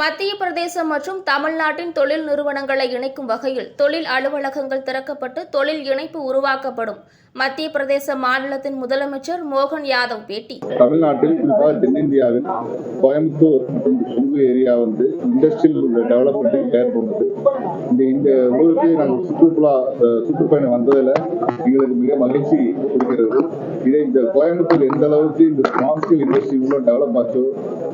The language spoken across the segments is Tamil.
மத்திய பிரதேசம் மற்றும் தமிழ்நாட்டின் தொழில் நிறுவனங்களை இணைக்கும் வகையில் தொழில் அலுவலகங்கள் திறக்கப்பட்டு தொழில் இணைப்பு உருவாக்கப்படும். மத்திய பிரதேச மாநிலத்தின் முதலமைச்சர் மோகன் யாதவ் பேட்டி. தமிழ்நாட்டில் குறிப்பாக தென்னிந்தியாவில் கோயம்புத்தூர் மற்றும் கொங்கு ஏரியா வந்து இண்டஸ்ட்ரியல் டெவலப்மெண்ட்டுக்கு பெயர் போனது இந்த இந்த ஊருக்கு நாங்கள் சுற்றுப்புலா சுற்றுப்பயணம் வந்ததில் எங்களுக்கு மிக மகிழ்ச்சி கொடுக்கிறது. இதை இந்த கோயம்புத்தூர் எந்த அளவுக்கு இந்த ஸ்மால் ஸ்கேல் இண்டஸ்ட்ரி இவ்வளோ டெவலப் ஆச்சோ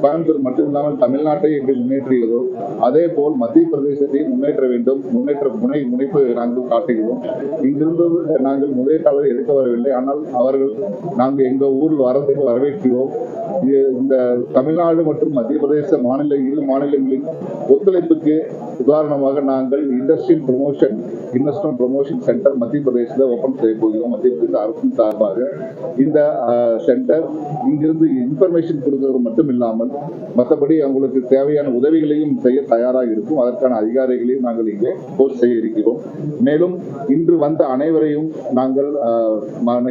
கோயம்புத்தூர் மட்டும் இல்லாமல் தமிழ்நாட்டை எப்படி முன்னேற்றியதோ அதே போல் மத்திய பிரதேசத்தை முன்னேற்ற வேண்டும் முன்னேற்ற முனை முனைப்பு நாங்கள் காட்டுகிறோம். இங்கிருந்து நாங்கள் முதலீட்டாளர் எடுக்க வரவில்லை ஆனால் அவர்கள் நாங்கள் எங்கள் ஊரில் வரதுக்கு வரவேற்கிறோம். இது இந்த தமிழ்நாடு மற்றும் மத்திய பிரதேச மாநில இரு மாநிலங்களின் ஒத்துழைப்புக்கு உதாரணமாக நாங்கள் industrial promotion investment promotion centre மத்திய பிரதேசத்தில் ஓப்பன் செய்ய போகிறோம். மத்திய பிரதேச அரசின் சார்பாக. இந்த சென்டர் இங்கிருந்து இன்ஃபர்மேஷன் கொடுக்கிறது மட்டும் இல்லாமல் மற்றபடி அவங்களுக்கு தேவையான உதவிகளையும் செய்ய தயாராக இருக்கும். அதற்கான அதிகாரிகளையும் நாங்கள் இங்கே போஸ்ட் செய்ய இருக்கிறோம். மேலும் இன்று வந்த அனைவரையும் நாங்கள்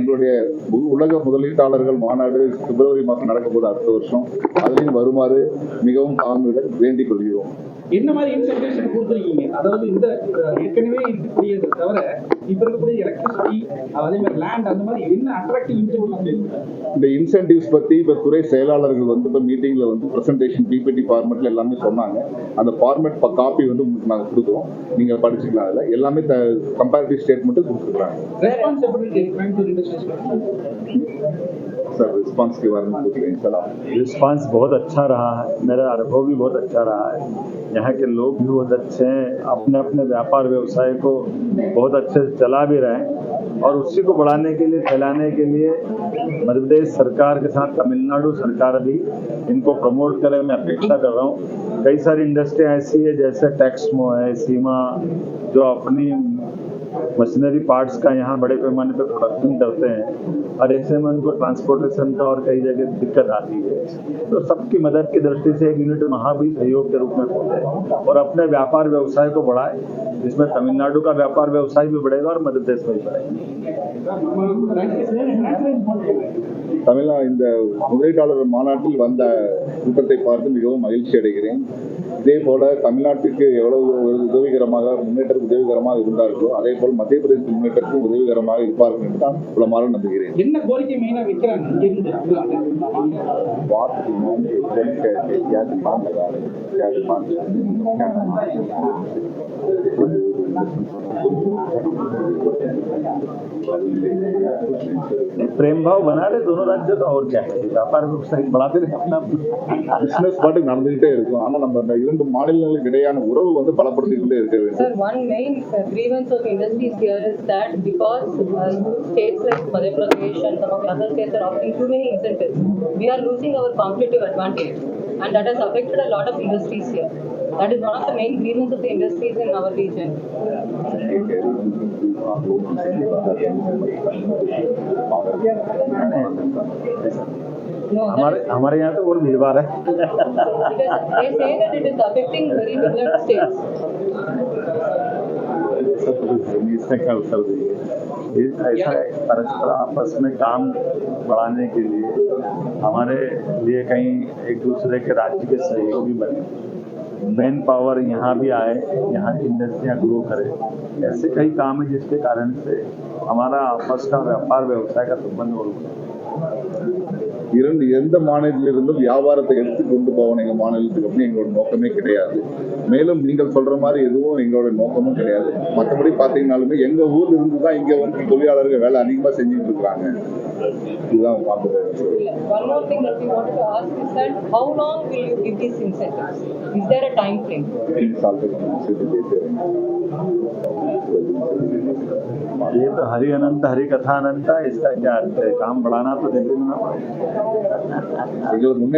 எங்களுடைய உலக முதலீட்டாளர்கள் மாநாடு பிப்ரவரி மாதம் நடக்க போது அடுத்த வருஷம். அதிலையும் வருமாறு மிகவும் தாழ்மையுடன் வேண்டிக் கொள்கிறோம். என்ன மாதிரி இன்சென்டிவ்ஸ் கொடுத்துருக்கீங்க அதாவது இந்த அஹ், ஏற்கனவே இருக்கக்கூடியதை தவிர இப்ப இருக்கக்கூடிய எலக்ட்ரிசிட்டி அதே மாதிரி லேண்ட் அந்த மாதிரி என்ன அட்ராக்டிவ் இன்சென்டிவ் இந்த இன்சென்டிவ்ஸ் பத்தி இப்ப துறை செயலாளர்கள் வந்து இப்ப மீட்டிங்ல வந்து பிரசன்டேஷன் பிபிடி ஃபார்மெட்ல எல்லாமே சொன்னாங்க அந்த ஃபார்மெட் காப்பி வந்து உங்களுக்கு நாங்க கொடுக்குறோம் நீங்க படிச்சுக்கலாம் அதுல எல்லாமே கம்பேரிட்டிவ் ஸ்டேட்மெண்ட் கொடுத்துருக்காங்க ரெஸ்பான்சிபிலிட்டி கோயம்புத்தூர் இண்டஸ்ட்ரீஸ் சார் ரெஸ்பான்ஸ்க்கு வரணும் கொடுக்குறேன் சார் रिस्पांस बहुत अच्छा रहा है मेरा अनुभव भी बहुत अच्छा रहा है यहाँ के लोग भी बहुत अच्छे हैं अपने अपने व्यापार व्यवसाय को बहुत अच्छे से चला भी रहे हैं और उसी को बढ़ाने के लिए, फैलाने के लिए मध्य प्रदेश सरकार के साथ तमिलनाडु सरकार भी इनको प्रमोट करे मैं अपेक्षा कर रहा हूँ। कई सारी इंडस्ट्रियाँ ऐसी है, जैसे टेक्समो है सीमा जो अपनी मशीनरी पार्ट्स का यहाँ बड़े पैमाने पर प्रोडक्शन करते हैं और ऐसे में उनको ट्रांसपोर्टेशन का और कई जगह दिक्कत आती है तो सबकी मदद की दृष्टि से एक यूनिट वहाँ भी सहयोग के रूप में खोले और अपने व्यापार व्यवसाय को बढ़ाए जिसमें तमिलनाडु का व्यापार व्यवसाय भी बढ़ेगा और मध्य प्रदेश में भी बढ़ेगा தமிழ்நாடு இந்த முதலீட்டாளர் மாநாட்டில் வந்த கூட்டத்தை பார்த்து மிகவும் மகிழ்ச்சி அடைகிறேன் இதே போல தமிழ்நாட்டுக்கு எவ்வளவு உதவிகரமாக முன்னேற்றத்துக்கு உதவிகரமாக இருந்தார்களோ அதே போல் மத்திய பிரதேச முன்னேற்றத்துக்கு உதவிகரமாக இருப்பார்கள் என்று நான் உளமாற நம்புகிறேன். என்ன கோரிக்கை மெயினா வைக்கிறாங்க? प्रेम भाव बना रहे दोनों राज्यों का और क्या है व्यापार व्यवसाय बढ़ाते रहे अपना பிசினஸ் பாட்டுக்கு நடந்துகிட்டே இருக்கும் ஆனா நம்ம இந்த இரண்டு மாநிலங்களுக்கு இடையான உறவு வந்து பலப்படுத்திக்கிட்டே இருக்க வேண்டும் Sir, one main uh, grievance of industries here is that because uh, states like Madhya Pradesh and some of the other states are offering too many incentives, we are losing our competitive advantage. And that has affected a lot of industries here. that is one of the main reasons of the industries in our region. हमारे हमारे यहाँ तो बहुत भीड़ भाड़ है ये परस्पर आपस में काम बढ़ाने के लिए हमारे लिए कहीं एक दूसरे के राज्य के सहयोगी बने। मैन पावर यहाँ भी आए, यहाँ की इंडस्ट्रियाँ ग्रो करें। ऐसे कई काम है जिसके कारण से हमारा आपस का व्यापार, व्यवसाय का संबंध और இரண்டு எந்த மாநிலத்திலிருந்தும் வியாபாரத்தை எடுத்து கொண்டு போகணும் எங்க மாநிலத்துக்கு அப்படின்னு எங்களோட நோக்கமே கிடையாது. மேலும் நீங்கள் சொல்ற மாதிரி எதுவும் எங்களோட நோக்கமும் கிடையாது. மற்றபடி பார்த்தீங்கன்னாலுமே எங்க ஊர்ல இருந்து தான் இங்க வந்து தொழிலாளர்கள் வேலை அதிகமா செஞ்சுட்டு இருக்காங்க. இதுதான் பார்க்குறது ये तो हरि अनंत हरि कथा अनंत इसका क्या अर्थ है? काम बढ़ाना तो दिल्ली में